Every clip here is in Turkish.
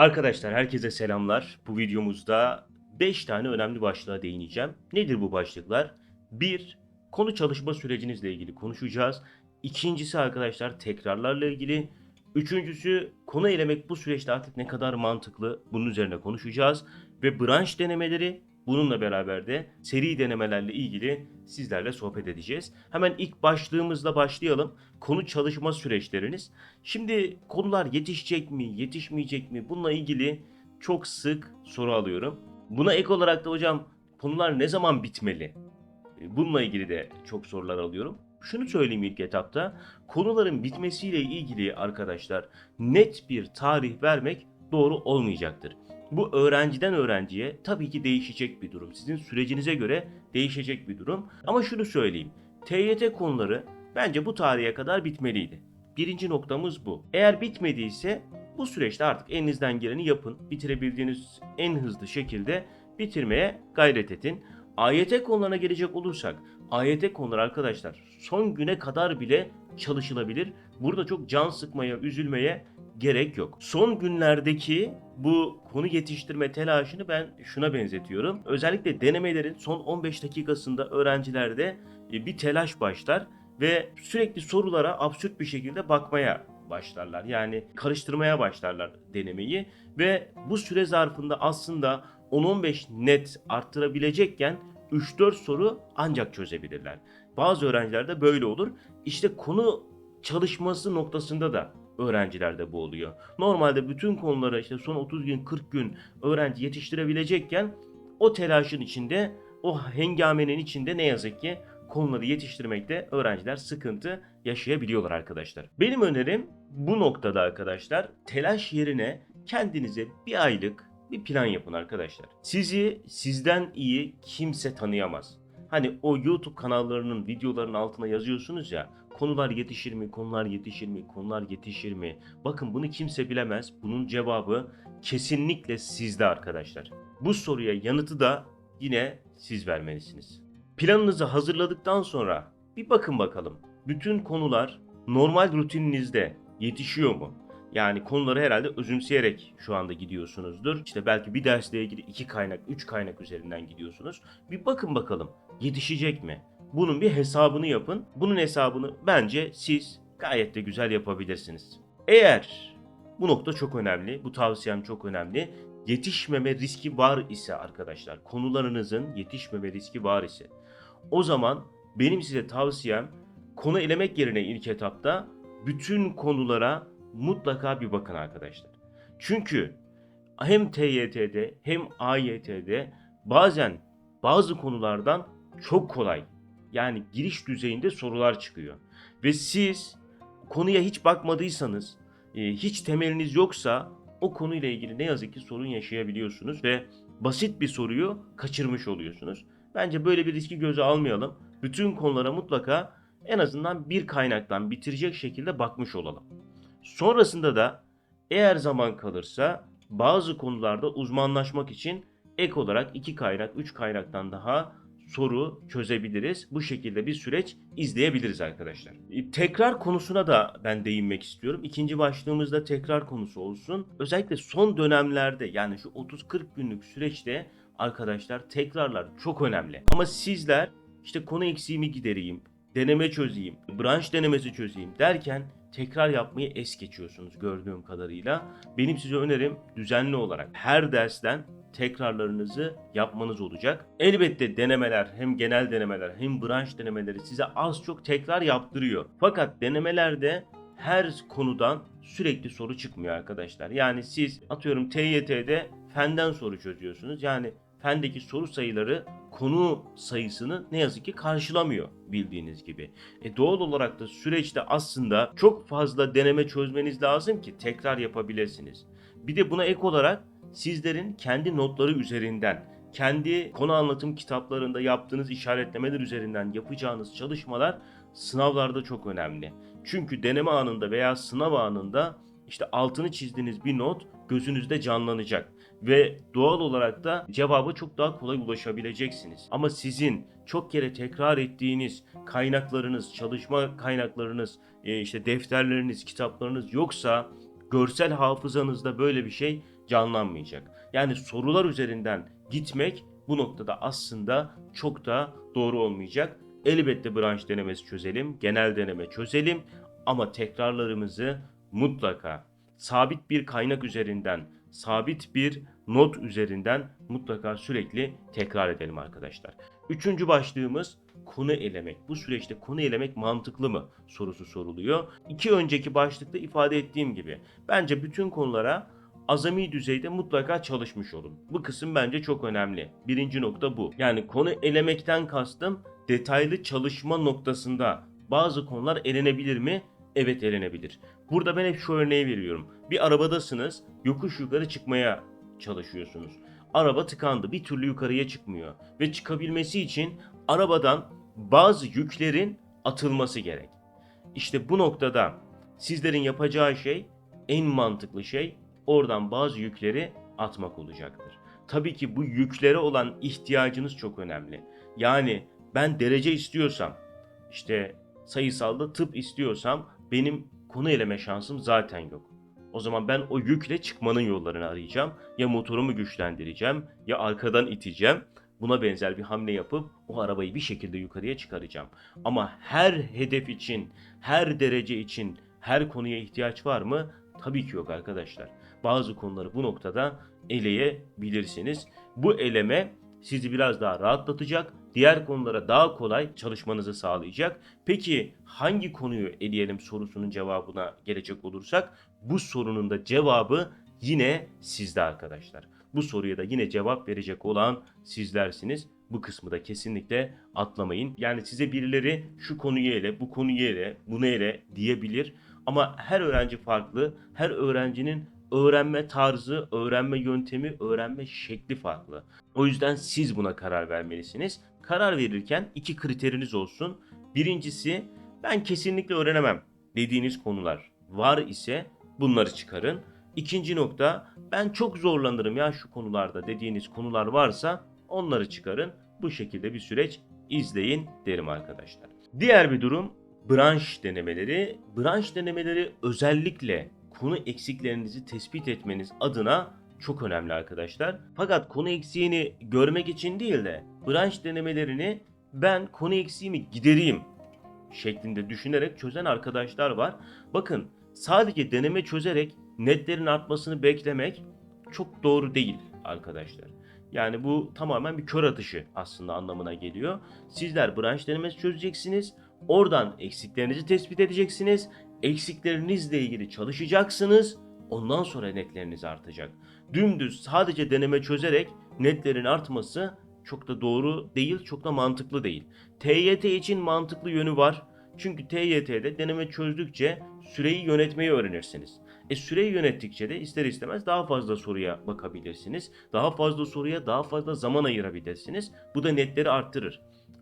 Arkadaşlar herkese selamlar. Bu videomuzda 5 tane önemli başlığa değineceğim. Nedir bu başlıklar? 1. Konu çalışma sürecinizle ilgili konuşacağız. İkincisi arkadaşlar tekrarlarla ilgili. Üçüncüsü konu elemek bu süreçte artık ne kadar mantıklı bunun üzerine konuşacağız. Ve branş denemeleri bununla beraber de seri denemelerle ilgili sizlerle sohbet edeceğiz. Hemen ilk başlığımızla başlayalım. Konu çalışma süreçleriniz. Şimdi konular yetişecek mi, yetişmeyecek mi? Bununla ilgili çok sık soru alıyorum. Buna ek olarak da hocam konular ne zaman bitmeli? E, Bununla ilgili de çok sorular alıyorum. Şunu söyleyeyim ilk etapta. Konuların bitmesiyle ilgili arkadaşlar net bir tarih vermek doğru olmayacaktır. Bu öğrenciden öğrenciye tabii ki değişecek bir durum. Sizin sürecinize göre değişecek bir durum. Ama şunu söyleyeyim. TYT konuları bence bu tarihe kadar bitmeliydi. Birinci noktamız bu. Eğer bitmediyse bu süreçte artık elinizden geleni yapın. Bitirebildiğiniz en hızlı şekilde bitirmeye gayret edin. AYT konularına gelecek olursak, AYT konuları arkadaşlar son güne kadar bile çalışılabilir. Burada çok can sıkmaya, üzülmeye gerek yok. Son günlerdeki bu konu yetiştirme telaşını ben şuna benzetiyorum. Özellikle denemelerin son 15 dakikasında öğrencilerde e, bir telaş başlar ve sürekli sorulara absürt bir şekilde bakmaya başlarlar. Yani karıştırmaya başlarlar denemeyi ve bu süre zarfında aslında 10-15 net arttırabilecekken 3-4 soru ancak çözebilirler. Bazı öğrencilerde böyle olur. İşte konu çalışması noktasında da öğrencilerde bu oluyor. Normalde bütün konulara işte son 30 gün 40 gün öğrenci yetiştirebilecekken o telaşın içinde o hengamenin içinde ne yazık ki konuları yetiştirmekte öğrenciler sıkıntı yaşayabiliyorlar arkadaşlar. Benim önerim bu noktada arkadaşlar telaş yerine kendinize bir aylık bir plan yapın arkadaşlar. Sizi sizden iyi kimse tanıyamaz. Hani o YouTube kanallarının videoların altına yazıyorsunuz ya konular yetişir mi, konular yetişir mi, konular yetişir mi? Bakın bunu kimse bilemez. Bunun cevabı kesinlikle sizde arkadaşlar. Bu soruya yanıtı da yine siz vermelisiniz. Planınızı hazırladıktan sonra bir bakın bakalım. Bütün konular normal rutininizde yetişiyor mu? Yani konuları herhalde özümseyerek şu anda gidiyorsunuzdur. İşte belki bir dersle ilgili iki kaynak, üç kaynak üzerinden gidiyorsunuz. Bir bakın bakalım yetişecek mi? Bunun bir hesabını yapın. Bunun hesabını bence siz gayet de güzel yapabilirsiniz. Eğer bu nokta çok önemli, bu tavsiyem çok önemli. Yetişmeme riski var ise arkadaşlar, konularınızın yetişmeme riski var ise o zaman benim size tavsiyem konu elemek yerine ilk etapta bütün konulara mutlaka bir bakın arkadaşlar. Çünkü hem TYT'de hem AYT'de bazen bazı konulardan çok kolay yani giriş düzeyinde sorular çıkıyor. Ve siz konuya hiç bakmadıysanız, e, hiç temeliniz yoksa o konuyla ilgili ne yazık ki sorun yaşayabiliyorsunuz ve basit bir soruyu kaçırmış oluyorsunuz. Bence böyle bir riski göze almayalım. Bütün konulara mutlaka en azından bir kaynaktan bitirecek şekilde bakmış olalım. Sonrasında da eğer zaman kalırsa bazı konularda uzmanlaşmak için ek olarak iki kaynak, üç kaynaktan daha soru çözebiliriz. Bu şekilde bir süreç izleyebiliriz arkadaşlar. E, Tekrar konusuna da ben değinmek istiyorum. İkinci başlığımızda tekrar konusu olsun. Özellikle son dönemlerde yani şu 30-40 günlük süreçte arkadaşlar tekrarlar çok önemli. Ama sizler işte konu eksiğimi gidereyim, deneme çözeyim, branş denemesi çözeyim derken tekrar yapmayı es geçiyorsunuz gördüğüm kadarıyla. Benim size önerim düzenli olarak her dersten tekrarlarınızı yapmanız olacak. Elbette denemeler hem genel denemeler hem branş denemeleri size az çok tekrar yaptırıyor. Fakat denemelerde her konudan sürekli soru çıkmıyor arkadaşlar. Yani siz atıyorum TYT'de fenden soru çözüyorsunuz. Yani fendeki soru sayıları konu sayısını ne yazık ki karşılamıyor bildiğiniz gibi. E doğal olarak da süreçte aslında çok fazla deneme çözmeniz lazım ki tekrar yapabilirsiniz. Bir de buna ek olarak sizlerin kendi notları üzerinden, kendi konu anlatım kitaplarında yaptığınız işaretlemeler üzerinden yapacağınız çalışmalar sınavlarda çok önemli. Çünkü deneme anında veya sınav anında işte altını çizdiğiniz bir not gözünüzde canlanacak ve doğal olarak da cevaba çok daha kolay ulaşabileceksiniz. Ama sizin çok kere tekrar ettiğiniz kaynaklarınız, çalışma kaynaklarınız, e, işte defterleriniz, kitaplarınız yoksa görsel hafızanızda böyle bir şey canlanmayacak. Yani sorular üzerinden gitmek bu noktada aslında çok da doğru olmayacak. Elbette branş denemesi çözelim, genel deneme çözelim ama tekrarlarımızı mutlaka sabit bir kaynak üzerinden, sabit bir not üzerinden mutlaka sürekli tekrar edelim arkadaşlar. Üçüncü başlığımız konu elemek. Bu süreçte konu elemek mantıklı mı sorusu soruluyor. İki önceki başlıkta ifade ettiğim gibi bence bütün konulara azami düzeyde mutlaka çalışmış olun. Bu kısım bence çok önemli. Birinci nokta bu. Yani konu elemekten kastım detaylı çalışma noktasında bazı konular elenebilir mi? Evet elenebilir. Burada ben hep şu örneği veriyorum. Bir arabadasınız, yokuş yukarı çıkmaya çalışıyorsunuz. Araba tıkandı, bir türlü yukarıya çıkmıyor ve çıkabilmesi için arabadan bazı yüklerin atılması gerek. İşte bu noktada sizlerin yapacağı şey en mantıklı şey oradan bazı yükleri atmak olacaktır. Tabii ki bu yüklere olan ihtiyacınız çok önemli. Yani ben derece istiyorsam, işte sayısalda tıp istiyorsam benim konu eleme şansım zaten yok. O zaman ben o yükle çıkmanın yollarını arayacağım. Ya motorumu güçlendireceğim ya arkadan iteceğim. Buna benzer bir hamle yapıp o arabayı bir şekilde yukarıya çıkaracağım. Ama her hedef için, her derece için, her konuya ihtiyaç var mı? Tabii ki yok arkadaşlar. Bazı konuları bu noktada eleyebilirsiniz. Bu eleme sizi biraz daha rahatlatacak, diğer konulara daha kolay çalışmanızı sağlayacak. Peki hangi konuyu eleyelim sorusunun cevabına gelecek olursak bu sorunun da cevabı yine sizde arkadaşlar. Bu soruya da yine cevap verecek olan sizlersiniz. Bu kısmı da kesinlikle atlamayın. Yani size birileri şu konuyu ele, bu konuyu ele, bunu ele diyebilir. Ama her öğrenci farklı. Her öğrencinin öğrenme tarzı, öğrenme yöntemi, öğrenme şekli farklı. O yüzden siz buna karar vermelisiniz. Karar verirken iki kriteriniz olsun. Birincisi ben kesinlikle öğrenemem dediğiniz konular var ise bunları çıkarın. İkinci nokta ben çok zorlanırım ya şu konularda dediğiniz konular varsa onları çıkarın. Bu şekilde bir süreç izleyin derim arkadaşlar. Diğer bir durum branş denemeleri. Branş denemeleri özellikle konu eksiklerinizi tespit etmeniz adına çok önemli arkadaşlar. Fakat konu eksiğini görmek için değil de branş denemelerini ben konu eksiğimi gidereyim şeklinde düşünerek çözen arkadaşlar var. Bakın sadece deneme çözerek netlerin artmasını beklemek çok doğru değil arkadaşlar. Yani bu tamamen bir kör atışı aslında anlamına geliyor. Sizler branş denemesi çözeceksiniz. Oradan eksiklerinizi tespit edeceksiniz. Eksiklerinizle ilgili çalışacaksınız. Ondan sonra netleriniz artacak. Dümdüz sadece deneme çözerek netlerin artması çok da doğru değil, çok da mantıklı değil. TYT için mantıklı yönü var. Çünkü TYT'de deneme çözdükçe süreyi yönetmeyi öğrenirsiniz. E süreyi yönettikçe de ister istemez daha fazla soruya bakabilirsiniz. Daha fazla soruya daha fazla zaman ayırabilirsiniz. Bu da netleri arttırır.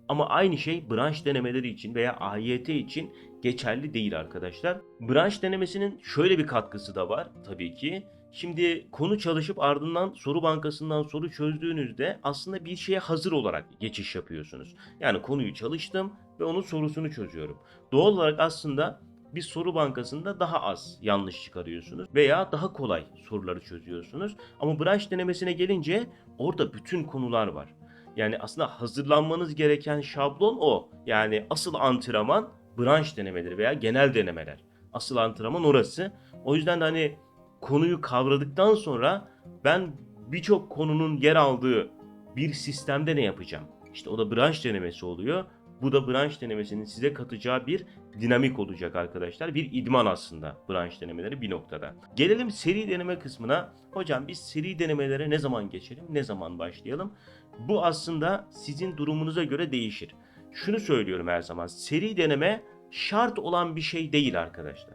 Ama aynı şey branş denemeleri için veya AYT için geçerli değil arkadaşlar. Branş denemesinin şöyle bir katkısı da var tabii ki. Şimdi konu çalışıp ardından soru bankasından soru çözdüğünüzde aslında bir şeye hazır olarak geçiş yapıyorsunuz. Yani konuyu çalıştım ve onun sorusunu çözüyorum. Doğal olarak aslında bir soru bankasında daha az yanlış çıkarıyorsunuz veya daha kolay soruları çözüyorsunuz. Ama branş denemesine gelince orada bütün konular var. Yani aslında hazırlanmanız gereken şablon o. Yani asıl antrenman branş denemeleri veya genel denemeler. Asıl antrenman orası. O yüzden de hani konuyu kavradıktan sonra ben birçok konunun yer aldığı bir sistemde ne yapacağım? İşte o da branş denemesi oluyor. Bu da branş denemesinin size katacağı bir dinamik olacak arkadaşlar. Bir idman aslında branş denemeleri bir noktada. Gelelim seri deneme kısmına. Hocam biz seri denemelere ne zaman geçelim, ne zaman başlayalım? Bu aslında sizin durumunuza göre değişir. Şunu söylüyorum her zaman. Seri deneme şart olan bir şey değil arkadaşlar.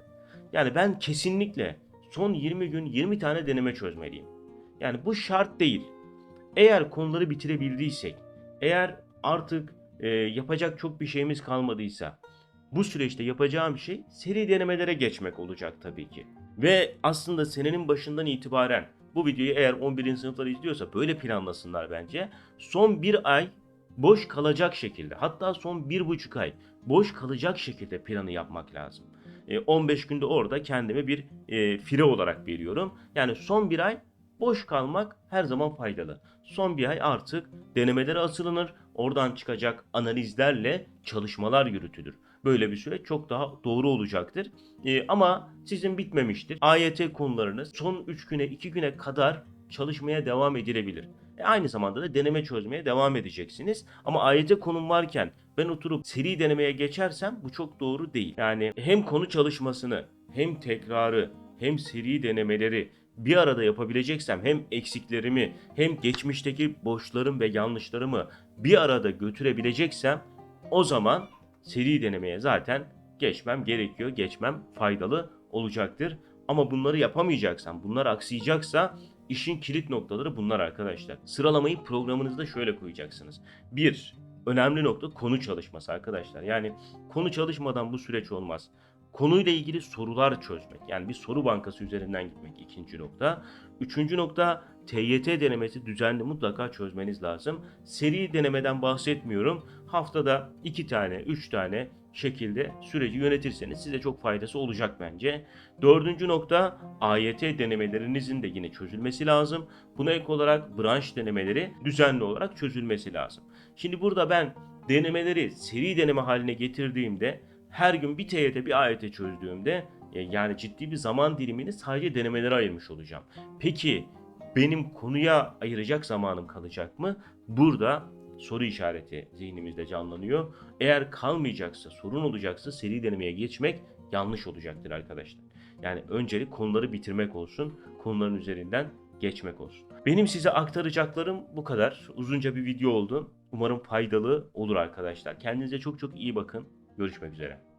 Yani ben kesinlikle son 20 gün 20 tane deneme çözmeliyim. Yani bu şart değil. Eğer konuları bitirebildiysek, eğer artık e, yapacak çok bir şeyimiz kalmadıysa, bu süreçte yapacağım şey seri denemelere geçmek olacak tabii ki. Ve aslında senenin başından itibaren bu videoyu eğer 11. sınıflar izliyorsa böyle planlasınlar bence. Son bir ay boş kalacak şekilde hatta son bir buçuk ay boş kalacak şekilde planı yapmak lazım. E, 15 günde orada kendime bir e, fire olarak veriyorum. Yani son bir ay boş kalmak her zaman faydalı. Son bir ay artık denemelere asılınır. Oradan çıkacak analizlerle çalışmalar yürütülür. Böyle bir süreç çok daha doğru olacaktır. E, ama sizin bitmemiştir. AYT konularınız son 3 güne 2 güne kadar çalışmaya devam edilebilir. E, aynı zamanda da deneme çözmeye devam edeceksiniz. Ama AYT konum varken ben oturup seri denemeye geçersem bu çok doğru değil. Yani hem konu çalışmasını hem tekrarı hem seri denemeleri bir arada yapabileceksem hem eksiklerimi hem geçmişteki boşlarım ve yanlışlarımı bir arada götürebileceksem o zaman seri denemeye zaten geçmem gerekiyor. Geçmem faydalı olacaktır. Ama bunları yapamayacaksam, bunlar aksayacaksa işin kilit noktaları bunlar arkadaşlar. Sıralamayı programınızda şöyle koyacaksınız. 1. Önemli nokta konu çalışması arkadaşlar. Yani konu çalışmadan bu süreç olmaz. Konuyla ilgili sorular çözmek. Yani bir soru bankası üzerinden gitmek ikinci nokta. Üçüncü nokta TYT denemesi düzenli mutlaka çözmeniz lazım. Seri denemeden bahsetmiyorum. Haftada iki tane, üç tane şekilde süreci yönetirseniz size çok faydası olacak bence. Dördüncü nokta AYT denemelerinizin de yine çözülmesi lazım. Buna ek olarak branş denemeleri düzenli olarak çözülmesi lazım. Şimdi burada ben denemeleri seri deneme haline getirdiğimde her gün bir TYT bir AYT çözdüğümde e, yani ciddi bir zaman dilimini sadece denemelere ayırmış olacağım. Peki benim konuya ayıracak zamanım kalacak mı? Burada soru işareti zihnimizde canlanıyor. Eğer kalmayacaksa, sorun olacaksa seri denemeye geçmek yanlış olacaktır arkadaşlar. Yani öncelik konuları bitirmek olsun, konuların üzerinden geçmek olsun. Benim size aktaracaklarım bu kadar. Uzunca bir video oldu. Umarım faydalı olur arkadaşlar. Kendinize çok çok iyi bakın. Görüşmek üzere.